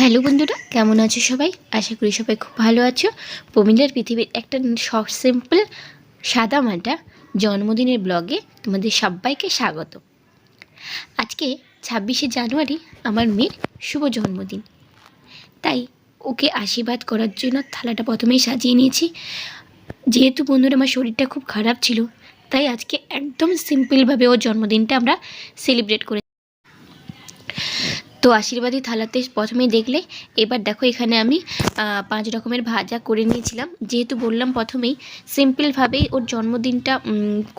Hello বন্ধুরা, কেমন আছো সবাই? আশা করি সবাই খুব ভালো আছো। প্রমিলার পৃথিবীর একটা শর্ট, সিম্পল, সাদা মাটা জন্মদিনের ব্লগে তোমাদের সবাইকে স্বাগত। আজকে ছাব্বিশে জানুয়ারি, আমার মেয়ের শুভ জন্মদিন। তাই ওকে আশীর্বাদ করার জন্য থালাটা প্রথমেই সাজিয়ে নিয়েছি। যেহেতু বন্ধুরা আমার শরীরটা খুব খারাপ ছিল, তাই আজকে একদম সিম্পলভাবে ওর জন্মদিনটা আমরা সেলিব্রেট করে তো আশীর্বাদী থালাতে প্রথমেই দেখলে, এবার দেখো এখানে আমি পাঁচ রকমের ভাজা করে নিয়েছিলাম। যেহেতু বললাম প্রথমেই, সিম্পলভাবেই ওর জন্মদিনটা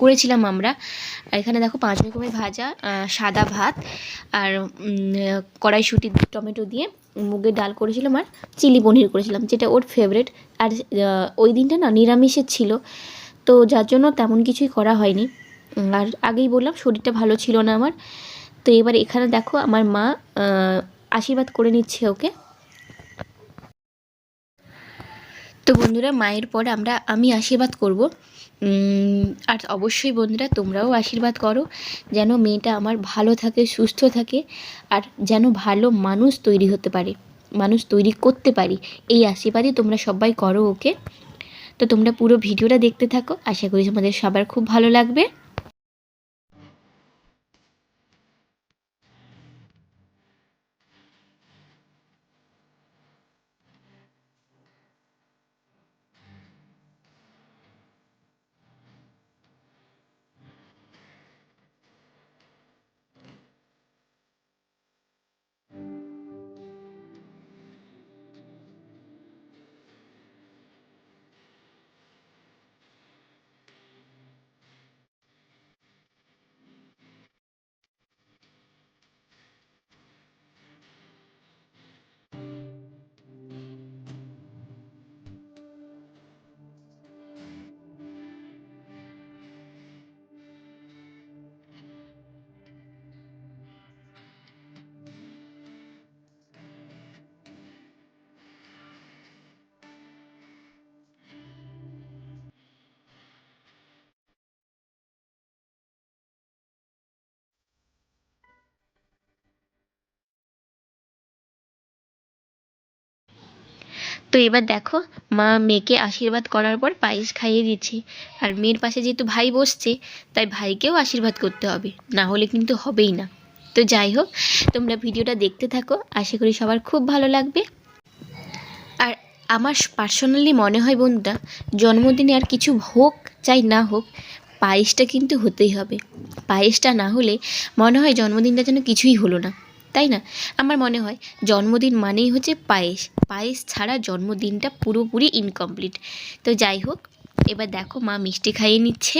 করেছিলাম আমরা। এখানে দেখো পাঁচ রকমের ভাজা সাদা ভাত আর কড়াইশুঁটি, টমেটো দিয়ে মুগের ডাল করেছিলাম আর চিলি পনির করেছিলাম, যেটা ওর ফেভারেট আর ওই দিনটা না নিরামিষের ছিল, তো যার জন্য তেমন কিছুই করা হয়নি। আর আগেই বললাম শরীরটা ভালো ছিল না আমার। তো এবার এখানে দেখো আমার মা আশীর্বাদ করে নিচ্ছে ওকে। তো বন্ধুরা, মায়ের পর আমরা, আমি আশীর্বাদ করব। আর অবশ্যই বন্ধুরা, তোমরাও আশীর্বাদ করো, যেন মেয়েটা আমার ভালো থাকে, সুস্থ থাকে, আর যেন ভালো মানুষ তৈরি হতে পারে, মানুষ তৈরি করতে পারি। এই আশীর্বাদই তোমরা সবাই করো ওকে। তো তোমরা পুরো ভিডিওটা দেখতে থাকো। আশা করি তোমাদের সবার খুব ভালো লাগবে। তো এবার দেখো, মা মেয়েকে আশীর্বাদ করার পর পায়েস খাইয়ে দিচ্ছে। আর মেয়ের পাশে যেহেতু ভাই বসছে, তাই ভাইকেও আশীর্বাদ করতে হবে। না হলে কিন্তু হবেই না। তো যাই হোক, তোমরা ভিডিওটা দেখতে থাকো। আশা করি সবার খুব ভালো লাগবে। আর আমার পার্সোনালি মনে হয় বন্ধুরা, জন্মদিনে আর কিছু হোক চাই না হোক, পায়েসটা কিন্তু হতেই হবে। পায়েসটা না হলে মনে হয় জন্মদিনটা যেন কিছুই হলো না। তাই না? আমার মনে হয় জন্মদিন মানেই হচ্ছে পায়েস। পায়েস ছাড়া জন্মদিনটা পুরোপুরি ইনকমপ্লিট তো যাই হোক, এবার দেখো মা মিষ্টি খাইয়ে নিচ্ছে।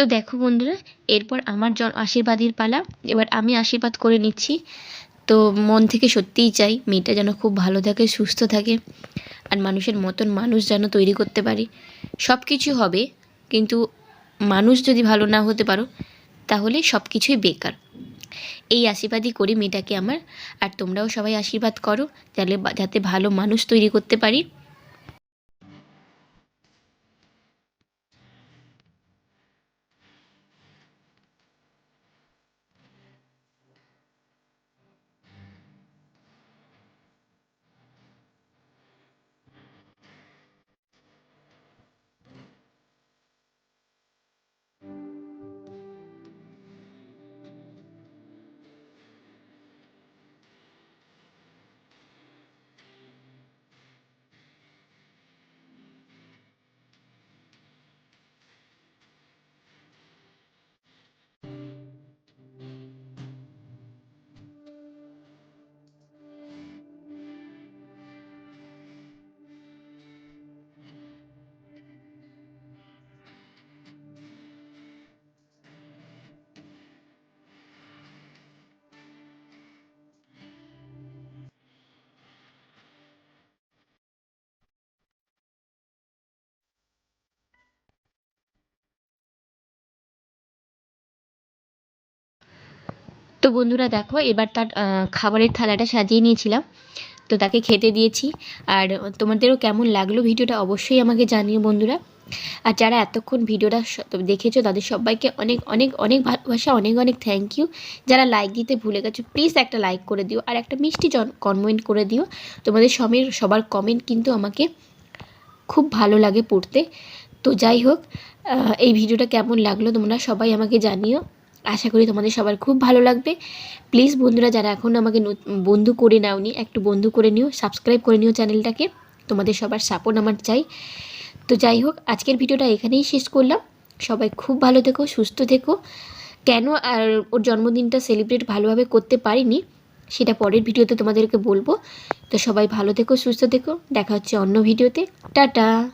তো দেখো বন্ধুরা, এরপর আমার জন আশীর্বাদের পালা। এবার আমি আশীর্বাদ করে নিচ্ছি। তো মন থেকে সত্যিই চাই, মেয়েটা যেন খুব ভালো থাকে, সুস্থ থাকে, আর মানুষের মতন মানুষ যেন তৈরি করতে পারি। সব কিছু হবে, কিন্তু মানুষ যদি ভালো না হতে পারো, তাহলে সব কিছুই বেকার। এই আশীর্বাদই করি মেয়েটাকে আমার, আর তোমরাও সবাই আশীর্বাদ করো যাতে যাতে ভালো মানুষ তৈরি করতে পারি। তো বন্ধুরা দেখো, এবার তার খাবারের থালাটা সাজিয়ে নিয়েছিলাম। তো তাকে খেতে দিয়েছি। আর তোমাদেরও কেমন লাগল ভিডিওটা অবশ্যই আমাকে জানিও বন্ধুরা। আর যারা এতক্ষণ ভিডিওটা দেখেছ, তাদের সবাইকে অনেক অনেক অনেক ভালোবাসা, অনেক অনেক থ্যাংক ইউ যারা লাইক দিতে ভুলে গেছো প্লিজ একটা লাইক করে দিও। আর একটা মিষ্টি কমেন্ট করে দিও। তোমাদের সমের, সবার কমেন্ট কিন্তু আমাকে খুব ভালো লাগে পড়তে। তো যাই হোক এই ভিডিওটা কেমন লাগল তোমরা সবাই আমাকে জানিও। আশা করি তোমাদের সবার খুব ভালো লাগবে। প্লিজ বন্ধুরা যারা এখন আমাকে বন্ধু করে নাওনি, একটু বন্ধু করে নিও সাবস্ক্রাইব করে নিও চ্যানেলটাকে। তোমাদের সবার সাপোর্ট আমার চাই। তো যাই হোক, আজকের ভিডিওটা এখানেই শেষ করলাম। সবাই খুব ভালো থেকো, সুস্থ থেকো। কেন আর ওর জন্মদিনটা সেলিব্রেট ভালোভাবে করতে পারিনি, সেটা পরের ভিডিওতে তোমাদেরকে বলব। তো সবাই ভালো থেকো, সুস্থ থেকো। দেখা হচ্ছে অন্য ভিডিওতে। টাটা!